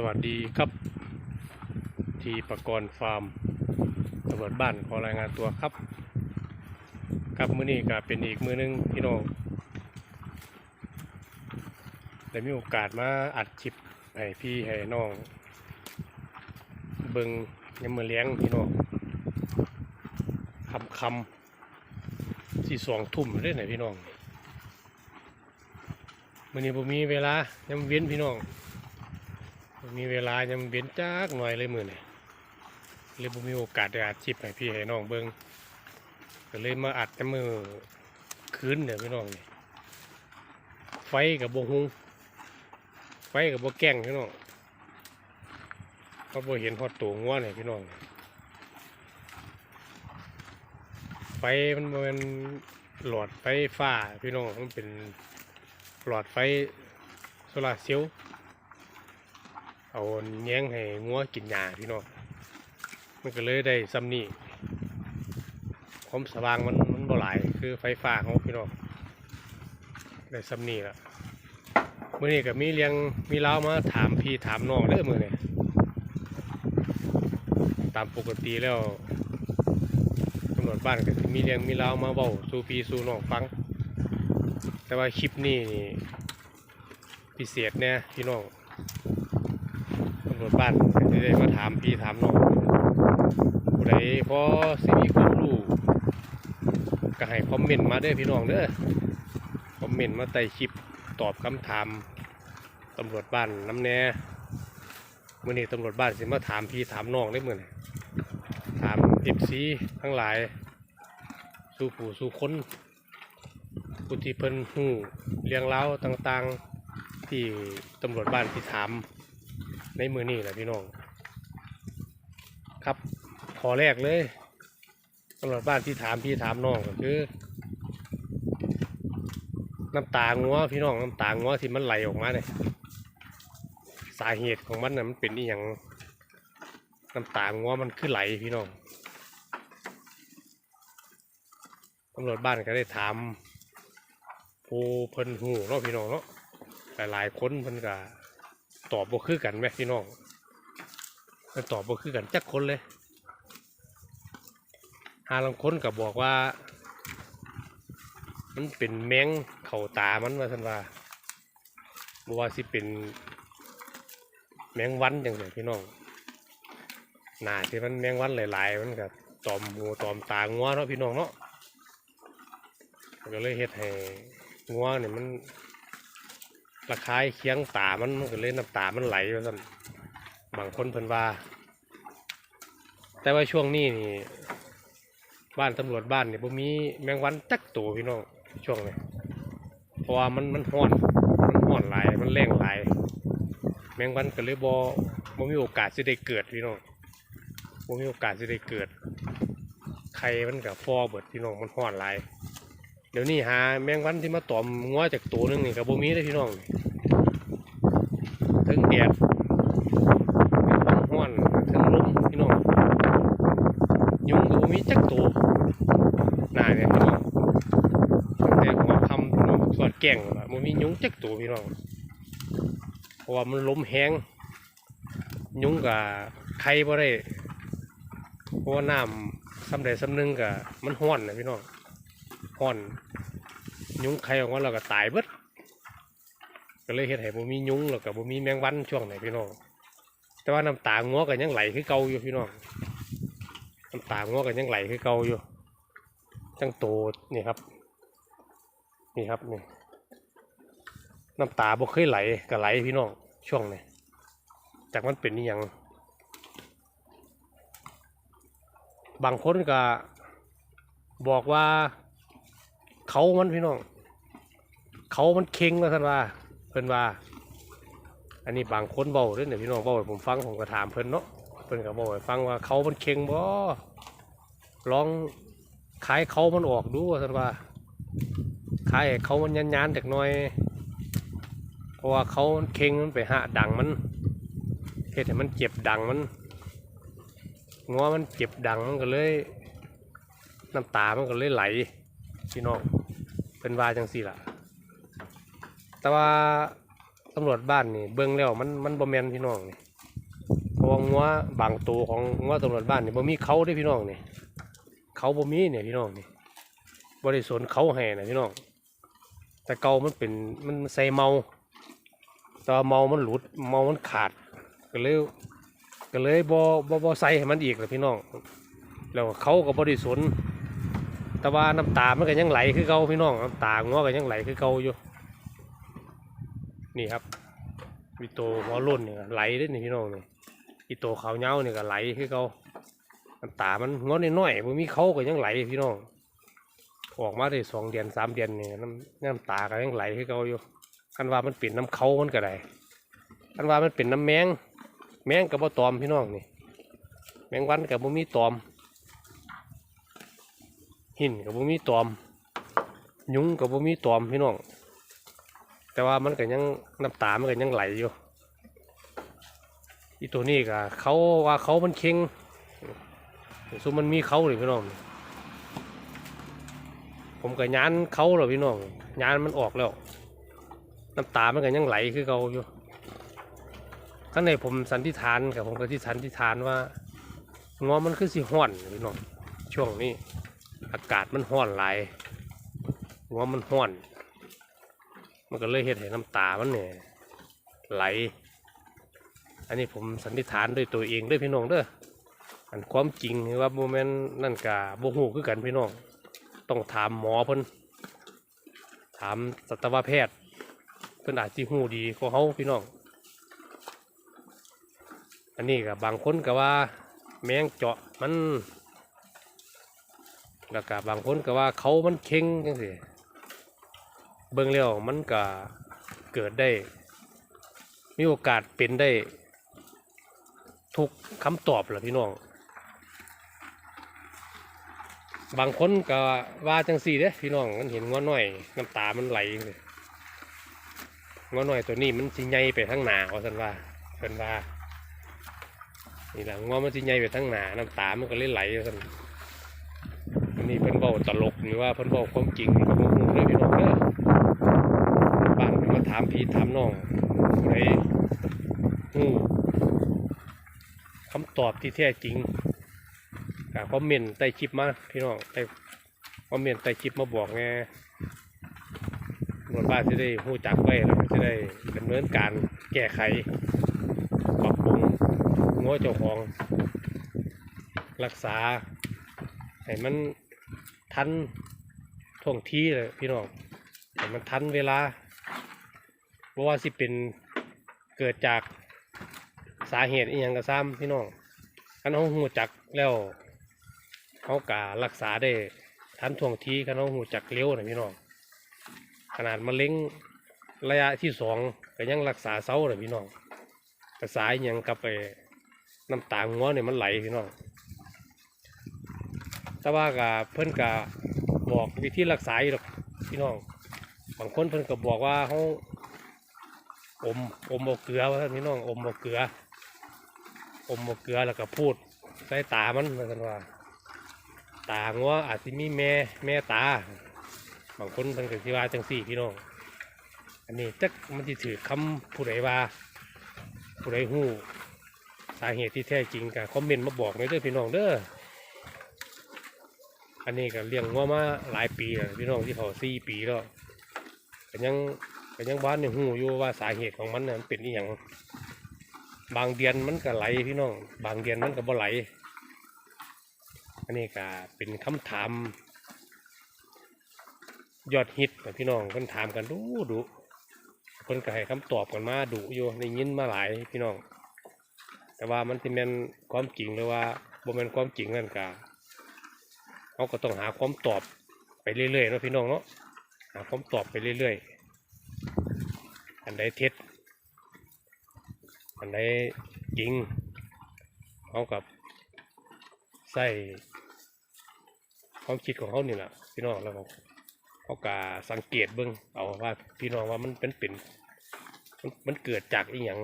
สวัสดีครับ ทีประกรณ์ฟาร์มตำรวจบ้านขอรายงานตัวครับ ครับมื้อนี้ก็เป็นอีกมือหนึงพี่น้องได้มีโอกาสมาอัดคลิปให้พี่ให้น้องเบิงยามมือเลี้ยงพี่น้องคำคำที่สองทุ่มเลยนพี่น้องมื้อนี้ผมมีเวลายามเว้นพี่น้อง มีเวลายังเว้นจักหน่อยเลยมือนี่เลยบ่มีโอกาสได้อัดคลิปให้พี่ให้น้องเบิ่งก็เลยมาอัดแต่มือคืนเนี่ยพี่น้องนี่ไฟกับบ่หุงไฟกับบแกล้งพี่น้องเพราะบ่เห็นฮอดตัวงัวเนี่ยพี่น้องไฟมันบ่แม่นหลอดไฟฟ้าพี่น้องมันเป็นหลอดไฟโซลาร์เซลล์ เอาแย้งให้งัวกินหญ้าพี่น้องมันก็เลยได้ซ้ำนี่ความสว่างมันมันบ่หลายคือไฟฟ้าของพี่น้องได้ซ้ำนี่ละมื่อนี้ก็มีเลี้ยงมีเล้ามาถามพี่ถามน้องเด้อมือเนี่ยตามปกติแล้วตำรวจบ้านก็มีเลี้ยงมีเล้ามาเบ้าสู่พี่สู่น้องฟัง แต่ว่าคลิปนี้นี่พิเศษเนี่ยพี่น้อง รวจบ้านก็ได้มาถามพี่ถามน้องผู้ใดพอสิมีความรู้ก็ให้คอมเมนต์มาเด้อพี่น้องเด้อคอมเมนต์มาใต้คลิปตอบคำถามตำรวจบ้านน้ำแน่มื่อนี้ตำรวจบ้านสิมาถามพี่ถามน้องได้อมื่อนถามเอฟซีทั้งหลาย สู่ผู้สู่คนผู้ที่เพิ่นหูเลี้ยงเล้าต่างๆ ที่ตำรวจบ้านที่ถาม ในมือนี่แหละพี่น้อง ครับขอแรกเลยสำหรับบ้านที่ถามพี่ถามน้องก็คือ น้ำตางัวพี่น้องน้ำตางัวที่มันไหลออกมาเนี่ยสาเหตุของมันน่ะมันเป็นอีหยังน้ำตางัวมันคือไหลพี่น้องตำรวจบ้านก็ได้ถามผู้เพิ่นหูเนาะพี่น้องเนาะหลายๆคนเพิ่นก็ ตอบบ่คือกันไหมพี่น้องมันตอบบ่คือกันจักคนเลย หาลังคนก็บบอกว่า มันเป็นแมงเข่าตามันว่าสันว่าบว่าสิเป็น แมงวันจังซี่พี่น้องหนาที่มันแมงวันหลายๆมันก็ตอมหูตอมตางัวเนาะพี่น้องเนาะก็เลยเฮ็ดให้งัวเนี่ยมัน ระคายเคียงตามันมันก็เลยน้ำตามันไหลว่าซั่นบางคนเพิ่นว่า แต่ว่าช่วงนี้นี่บ้านตำรวจบ้านเนี่บ่มีแมงวันจักตัวพี่น้องช่วงนี้เพราะว่ามันมันร้อนมันร้อนหลายมันแรงหลายแมงวันก็เลยบ่บ่มีโอกาสสิได้เกิดพี่น้องบ่มีโอกาสสิได้เกิด ไข่มันก็ฟอเบิดพี่น้องมันร้อนหลาย ดี๋ยวนี้หาแมงวันที่มาตอมงัวจากตัวหนึงนี่ก็บ่มีเลยพี่น้องถึงแดดมีความร้อนถึงลมพี่น้องยุงก็บ่มีจักตัวหน้าเนี่ยพี่น้องแต่หัวค่ำพี่น้องสวดแก่งล่ะบ่มียุงจักตัวพี่น้องเพราะว่ามันล้มแห้งยุงก็ไข่บ่ได้เพราะว่าน้ำซ้ำใดซ้ำหนึงก็มันร้อนนะพี่น้องห่อน ยุงไข่ออกมาก็ตายเบิดก็เลยเฮ็ดให้บ่มียุงแล้วก็บ่มีแมงวันช่วงไหนพี่น้องแต่ว่าน้ำตางัวก็ยังไหลคือเก่าอยู่พี่น้องน้ำตางัวก็ยังไหลคือเก่าอยู่จังโตนี่ครับ นี่ครับนี่น้ำตาบ่เคยไหลก็ไหลพี่น้องช่วงนี้จากมันเป็นนี่ยังบางคนก็บอกว่า เขามันพี่น้อง เขามันเค็งว่าท่านว่า เพิ่นว่า อันนี้บางคนเบาเด้วยเนี่ยพี่น้องเบาผมฟังผมก็ถามเพิ่นเนาะ เพิ่นก็บอกฟังว่าเขามันเค็งบ่ลองขายเขามันออกดูว่าท่านว่า ขายเขามันยันยันๆจากน่อย เพราะว่าเขามันเค็งมันไปหาดังมันเฮ็ดให้มันเจ็บดังมันงัวมันเจ็บดังมันก็เลยน้ำตามันก็เลยไหลพี่น้อง เป็นวาจังสี่ล่ะ แต่ว่าตำรวจบ้านนี่เบิ่งแล้วมันมันบ่แมนพี่น้องนี่เพราะว่างัวบางตัวของงัวตำรวจบ้านนี่บ่มีเขาเด้พี่น้องนี่เขาบ่มีเนี่ยพี่น้องนี่บ่ได้สนเขาให้นะพี่น้องแต่เกามันเป็นมันใส่เมาแต่ว่าเมามันหลุดเมามันขาดก็เลยก็เลยบ่บ่บ่ใส่ให้มันอีกเลยพี่น้องแล้วเขาก็บ่ได้สน แต่ว่าน้ำตามันก็ยังไหลคือเก่าพี่น้องน้ำตางัวก็ยังไหลคือเก่าอยู่ นี่ครับมีโตวหัวรุ่นเนี่ยไหลเด้นี่พี่น้องนี่อีโตขาวเหย้าเนี่ยก็ไหลคือเก่าน้ำตามันง้อน้อยๆมันมีเขาก็ยังไหลพี่น้องออกมาได้สองเดือนสามเดือนเนี่ยน้ำน้ำตาก็ยังไหลคือเก่าอยู่คันว่ามันเป็นน้ำเขามันก็ได้คันว่ามันเป็นน้ำแมงแมงกับบ่ตอมพี่น้องนี่แมงวันกับบ่มีตอม หินกับบ่มีตอม ยุงกับบ่มีตอมพี่น้อง แต่ว่ามันก็ยังน้ำตามันก็ยังไหลอยู่ อีตัวนี้ก็เขาว่าเขามันเค็งซุมมันมีเขาเลยพี่น้อง ผมก็ยานเขาแล้วพี่น้องยานมันออกแล้ว น้ำตามันก็ยังไหลคือเก่าอยู่ข้างในผมสันนิษฐานกับผมก็ที่สันนิษฐานว่า งอมันคือสิห้อนพี่น้องช่วงนี้ อากาศมันห้อนหลายงอมันห้อน มันก็เลยเห็ดให้น้ำตามันเนี่ยไหล อันนี้ผมสันนิษฐานด้วยตัวเองด้วยพี่น้องเด้ออันความจริงว่าโมเมนต์นั่นกะโบหูคือกันพี่น้อง ต้องถามหมอเพิ่นถามสัตวแพทย์เพิ่นอาจสิหูดีกว่าเฮาพี่น้อง อันนี้ก็บบางคนก็ว่าแมงเจาะมัน แล้วก็บางคนก็ว่าเขามันเค็งจังสิเบิ่งแล้วมันก็เกิดได้ มีโอกาสเป็นได้ ทุกคำตอบแหละพี่น้อง บางคนก็ว่าจังสี่เด้พี่น้องมันเห็นง้อน้อยน้ำตามันไหลเลยง้อน้อยตัวนี้มันสิใหญ่ไปทั้งหนาว่าสันว่าเพิ่นว่านี่แหละง้อมันสิใหญ่ไปทั้งหนาน้ำตามันก็เลยไหลสัน นนี้เพิ่นเบาตลกหรือว่าเพิ่นเบาความจริงกับโมโหเลยพี่น้องเด้อบานเพิ่นมาถามพี่ถามน้องใดฮู้คำตอบที่แท้จริงก็คอมเมนต์ใต้คลิปมาพี่น้องใต้คอมเมนต์ใต้คลิปมาบอกไงบทบาทจะได้หู้จักไว้แล้วก็จะได้ดำเนินการแก้ไขปรับปรุงง้อเจ้าของรักษาให้มัน ทันท่วงทีเลยพี่น้องให้มันทันเวลาเพราะว่าสิเป็นเกิดจากสาเหตุอีหยังก็ซ้ำพี่น้องคันเขาหูจักแล้วเขาการักษาได้ทันท่วงทีคันเขาหูจักเร็วนะพี่น้องขนาดมะเร็งระยะที่สองก็ยังรักษาเศร้าเลยพี่น้องกระสายยังกลับไปน้ำตางัวเนี่ยมันไหลพี่น้อง แต่ว่าก็เพิ่อนก็บบอกวิธีรักษาอยู่หรอกพี่น้อง บางคนเพิ่อนก็บอกว่าเขาอมอมเอาเกลือว่าพี่น้องอมเอาเกลือ อมเอาเกลือแล้วก็พูดใส่ตามันว่าซั่นว่า ตางัวอาจจะมีแม่แม่ตา บางคนเพิ่อนก็สิว่าจังสี่พี่น้อง อันนี้จักมันสิถือคำผู้ใดว่าผู้ใดฮู้สาเหตุที่แท้จริงก็คอมเมนต์มาบอกหน่อยเด้อพี่น้องเด้อ อันนี้ก็เลี้ยงงัวมาหลายปีแล้วพี่น้องที่เขาสี่ปีแล้วก็ยังก็ยังบ้านยังหูอยู่ว่าสาเหตุของมันน่ะมันเป็นอหย่างบางเดือนมันก็ไหลพี่น้อง บางเดือนมันก็บ่ไหล อันนี้ก็เป็นคำถาม ยอดฮิตนะพี่น้องเพิ่นถามกันดูดูเพิ่นก็ให้คำตอบกันมาดูอยู่ได้ยินมาหลายพี่น้อง แต่ว่ามันสิแม่นความจริงหรือว่าบ่แม่นความจริงนั่นก็ เขาก็ต้องหาความตอบไปเรื่อยๆเนาะพี่น้องเนาะหาความตอบไปเรื่อยๆ อันใดเท็จ อันใดจริงเขากับใส่ความคิดของเขานี่แหละพี่น้องแล้วเขากาสังเกตเบิ้งเอาว่าพี่น้องว่ามันเป็นเป็นมันมันเกิดจากอีหยัง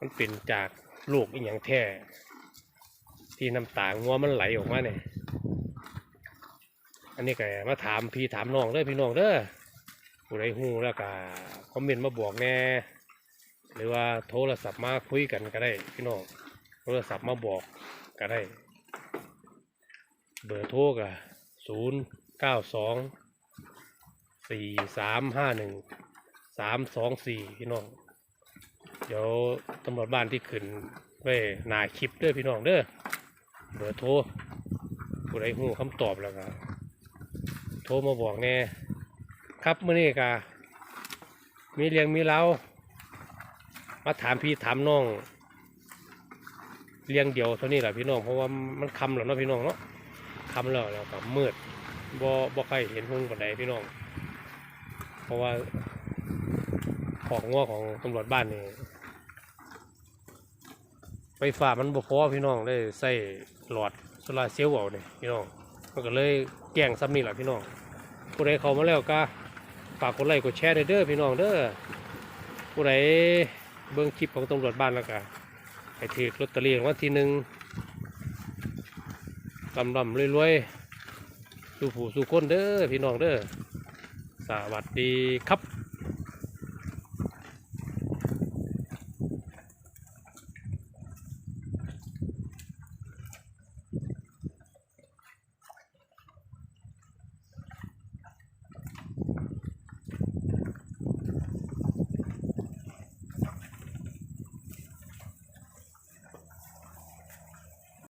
มันเป็นจากลูกอีหยังแท้ที่น้ำตางัวมันไหลออกมาเนี่ย อันนี้ก็มาถามพี่ถามน้องเด้อพี่น้องเด้อผู้ใดฮู้แล้วก็คอมเมนต์มาบอกแน่หรือว่าโทรศัพท์มาคุยกันก็ได้พี่น้องโทรศัพท์มาบอกก็ได้ เบอร์โทรก็ศูนย์เก้าสองสี่สามห้าหนึ่งสามสองสี่พี่น้องเดี๋ยวตำรวจบ้านที่ขึ้นไว้หนาคลิปด้อพี่น้องเด้อเบอร์โทรผู้ใดฮู้คำตอบแล้วก็ โทรมาบอกแน่ครับเมื่อนี้ก็มีเรียงมีเล้ามาถามพี่ถามน้องเรียงเดียวเท่านี้แหละพี่น้องเพราะว่ามันคำแล้วเนาะพี่น้องเนาะคำแล้วแล้วก็มืดบ่บ่ใครเห็นหุ่งปานใดพี่น้อง เพราะว่าของงัวของตำรวจบ้านนี่ไฟฟ้ามันบ่พอพี่น้องได้ใส่หลอดโซลาเซลล์เอาเนี่ยพี่น้อง มันก็เลยแกงซ้ำนี่แหละพี่น้องผู้ใดเข้ามาแล้วก็ฝากกดไลค์กดแชร์เด้อพี่น้องเด้อผู้ใดเบิ่งคลิปของตำรวจบ้านแล้วก็ให้ถือลอตเตอรี่วันที่หนึ่งลำลำรวยๆ สู่ผู้สู่คนเด้อพี่น้องเด้อสวัสดีครับ